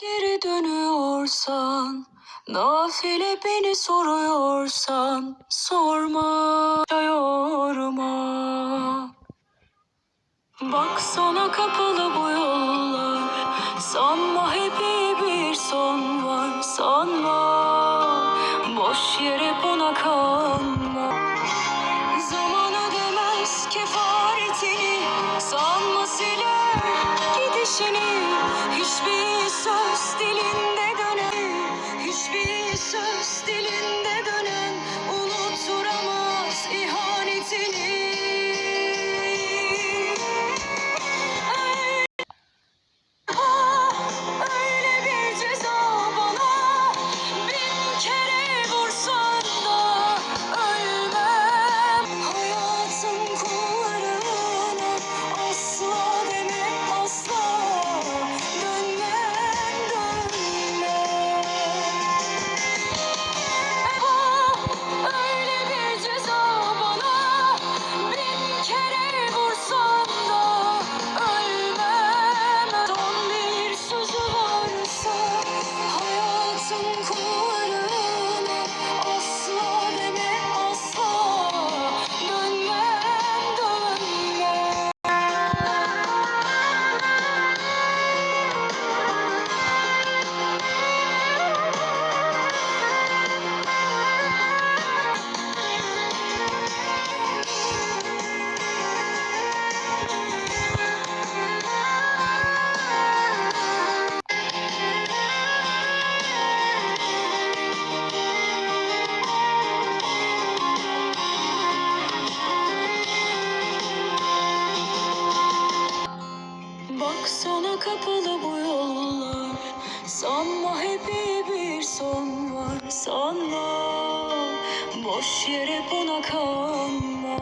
Geri dönüyorsan, nafile beni soruyorsan, sorma, yorma. Bak sana kapalı bu yollar, sanma hep iyi bir son var, sanma. Boş yere buna kanma. Zaman ödemez kefaretini Sanma siler gidişini Hiçbir söz dilinde dönen Hiçbir söz dilinde Sanma hep iyi bir son var Sanma. Boş yere buna kanma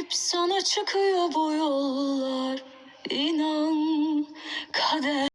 Hep sana çıkıyor bu yollar. İnan kader